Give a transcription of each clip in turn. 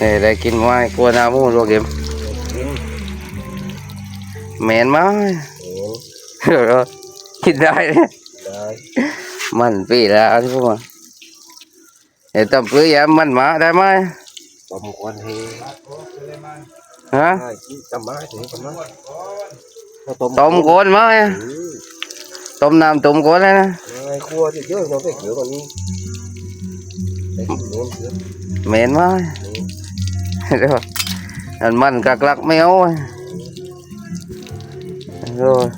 นี่ได้กินไม้กลัวหน้าหมูลวกเข็มกินเหม็นไหมเห็นเดี๋ยวกินได้เลยได้ มันปีแล้วที่พวกมันเดี๋ยวต้มปื้อยามันหมาได้ไหมต้มก่อนเฮฮะได้กินจำมาถึงจำมาต้มก้นไหมอืมต้มน้ำต้มก้นเลยนะไอ้ครัวที่เยอะเราไปเกี่ยวกันนี้ไปกินโน้นเสือเหม็นไหม rồi. Đàn mần cạc lạc méo Rồi.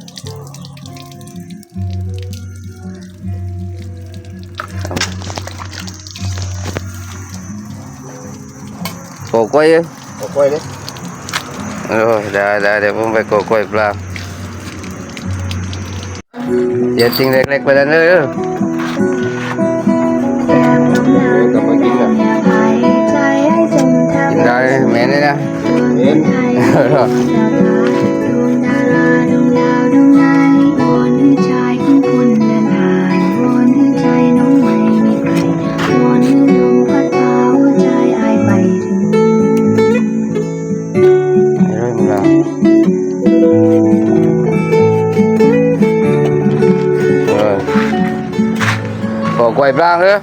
Cổ quay ấy. Cổ quay đấy. Rồi, đã đã để không phải cổ quay làm. Giờ xin đẹp đẹp vào đây nữa. เห็นปล่อยปลาเถอะ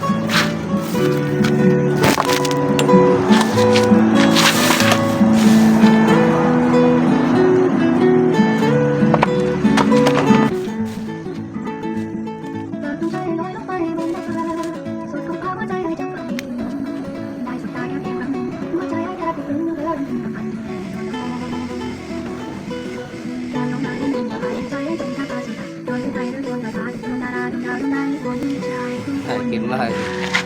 น่ากินมาก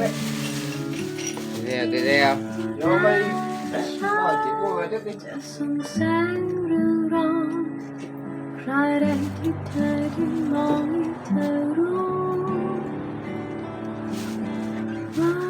แบบนี้เลย Đây, đây, đây không? ยังไม่ว่าจิตว่าอะไรได้ จะส่งแสงเรืองรองใครได้ที่เธอที่มองให้เธอรู้ว่า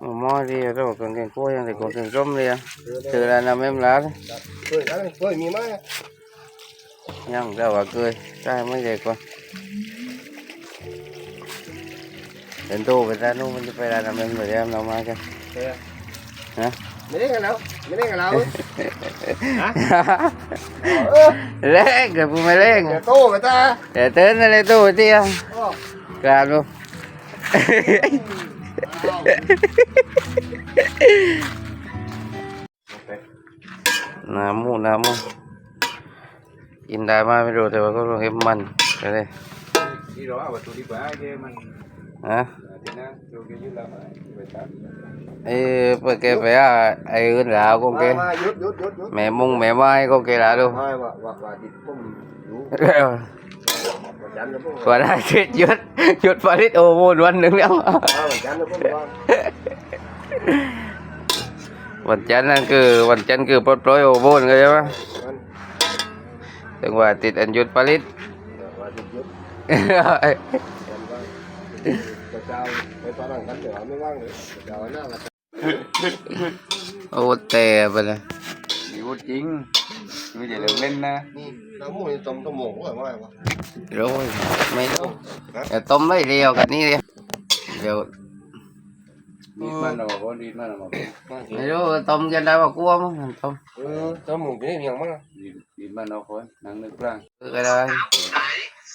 mò đi rồi còn cái cua thì còn cái rôm liền. Từ là nằm em lá đấy cười lá cười mì má nhăng đâu mà cười ta mới về con. Đến tô về ra nu mình phải là nằm em rồi em nằm ai cái hả? Lên cái phụ mày lên cái tu người ta. Để tới nó lên tu tia. Làm luôn. Nam mô Nam mô In đại ma mới đồ thì bà có đồ hiếp mình Cái đây ที่เราเอาตัวดีกว่าเยมัน Hả ที่นั่นตัวเกี่ยวกับอะไรไปตัด Ê, bởi cái vé à, ai ơn lão con kia Mẹ mung mẹ mai con kia là luôn. Quả ra chết chút, chút phá lít ô mô luôn đứng nữa. Vần chán ăn cứ, vần chán cứ bớt trối ô mô người em á Đừng quả tịt ăn chút phá lít. Rồi ร์คือปลดปล่อยโอโบนก็ใช่ไหมวันถึงว่าติดอันหยุดผลิตว่าหยุดหยุดวันว่าเจ้าไปตอนนั้นกันเดี๋ยวไม่ว่างเลยเจ้าหน้าละโอ้แต่ไปเลยมีพูดจริงไม่ใช่เรื่องเล่นนะนี่เราหมูต้มต้มหมูก็ว่าไงวะ rồi mấy đâu ต้มไม่เดียวกันนี่เลยเดี๋ยวดีดมันออกก่อนดีดมันออกมาก่อนไม่รู้ต้มกันได้ว่ากลัวมั้งต้มเออตัวหมูเป็นยังมั้งดีดดีดมันออกก่อนนั่งนึกกลางก็ได้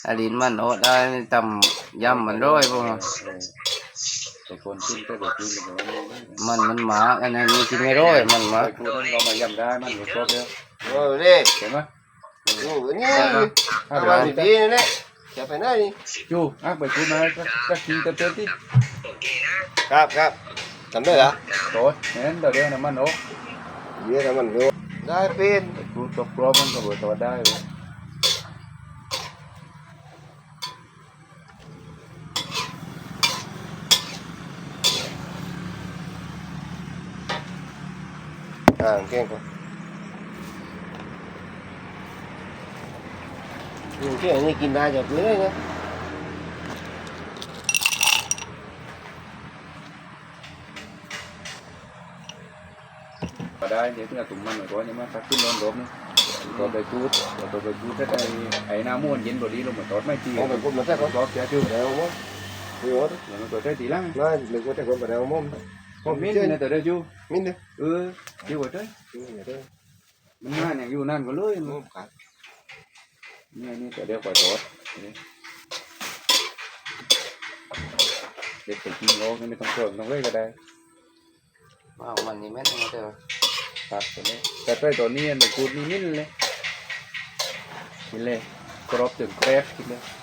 อดีตมันโอ้ได้ตำยำมันร้อยพวก เออแต่คนกินก็แบบกินแบบนี้ มันมันหมาอันนั้นกินไม่ร้อยมันหมา ไอ้กูนั่นเรามาย่ำได้มันก็ครบแล้ว เออเด็ก เห็นไหม หนูนี่ ถ้า ทำ ไป มาดีๆนี่จะไปไหน จูอ่ะไปกูมาก็ก็กินเต็มเต็มที่ ครับครับทำได้เหรอ โตเห็นเดี๋ยวเดี๋ยวน้ำมันออก เดี๋ยวทำมันรู้ได้เป็น กูตกกรอบมันก็เบิดตัวได้เลย อ่าเก่งกว่าอืมที่อันนี้กินได้จะเป็นเลยนะก็ได้เดี๋ยวที่เราตุ่มมันหน่อยก่อนนี่มาตักขึ้นร้อนรบนี่ตัวไปจูดตัวไปจูดถ้าได้ไอ้น้ำม้วนเย็นพอดีลงมาตอดไม่ตีมองไปคนมาแท้คนรอบเจ้าจูเดี๋ยวมั้งเดี๋ยวเดี๋ยวมันตัวได้ตีล่างน่าหนึ่งคนแต่คนไปเดี๋ยวมั้งผมมิ้นนะตัวได้จูมิ้นเด้อเออ ดีกว่าเด้อมิ้นเด้อมันงานอย่างอยู่นั่นก็เลยมุมขาดนี่นี่แต่เดี๋ยวปล่อยตอดเด็กไปกินโลกไม่ต้องเพิ่มต้องเลยก็ได้ว้าวมันนี่แม่นไม่ได้ตัดไปเลยแต่ไปตัวนี้มันกูดนี่มิ้นเลยกินเลยกรอบถึงแกรบกินเลยมีอ๋อตา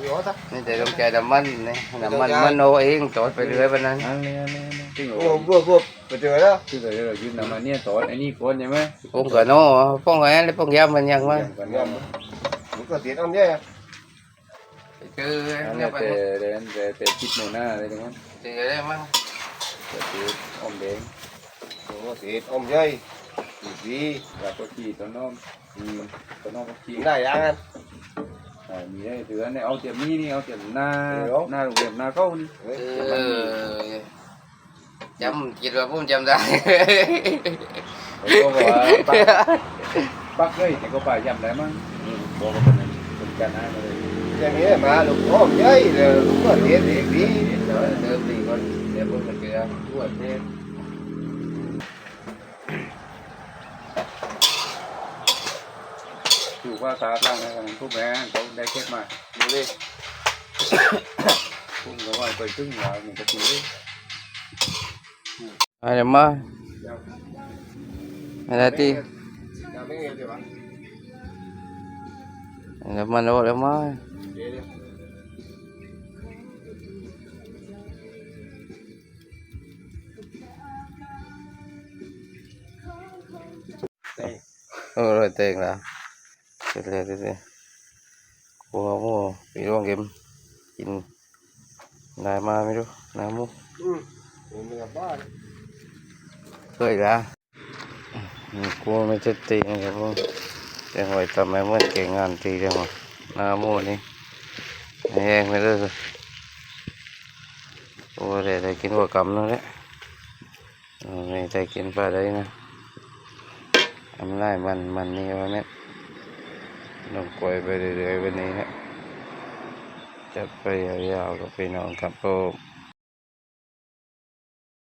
นี่แต่ต้องใจน้ำมันนี่น้ำมันมันเอาเองจอดไปเรื่อยไปนั้นอันนี้อันนี้จริงเหรโอ้อบวบบวบไปเจอแล้วคือแต่เรายืนนำมาเนี่ยตอนไอ้นี่คนใช่ไหมผมก็โน่ป้องไงแล้วป้องยำมันยังวะกันยยำมันก็ติดอ้อมแย่เจอำอันเนี่นี้ยไปแต่แต่แต่แต่คิดโมหน้าอะไรตรงนั้นเจอได้มั้งแต่คืออมแดงโอ้ติดอ้อมใหญ่ดีดีแล้วก็ขี้ตัวน้องอืมตัวน้องก็ขี้ได้ยังงั้นอ่า มีได้ถือเนี่ยเอาเตียมนี้นี่เอาเตียมหน้าเดี๋ยวหน้าโรงเรียนหน้าเข้านี่เฮ้ยเออจำคิดว่าผมจำได้ผมก็บอกว่าปักปักเลยแต่ก็ไปย่ำได้มั้งอืมบอกว่าเป็นเป็นการหน้ามาเลยอย่างนี้มาลูกอ้อมใหญ่เลยลูกก็ติดดีดีเดี๋ยวเดิมดีก่อนเดี๋ยวผมมันเจอทั่วเทศ ถูกว่าตาตั้งให้กันทุกแม่เขาได้เก็บมา ดูดิ พุ่งก็ว่าไปตึ้งว่ามันก็ตีเลย อะไรมาอะไรที่ จะไม่เงี้ยดีวะ แล้วมันเอา แล้วมาเดี๋ยวเออ rồi tiền là tiền là tiền là cô không có bị luôn kiếm chín này mà mới được này mua อืมมันกลับบ้าน khơi ra cô mới chết tiền cái cô để hỏi tầm em mất cái ngàn tỷ rồi mà nào mua đi này em mới được rồi cô để thầy kiếm quả cắm nữa đấy rồi này thầy kiếm vào đây nè em lại mình mình đi vào mét ลงกล้วย ไปเรื่อยๆวันนี้ฮะจะไปยาวๆกับพี่น้องครับผม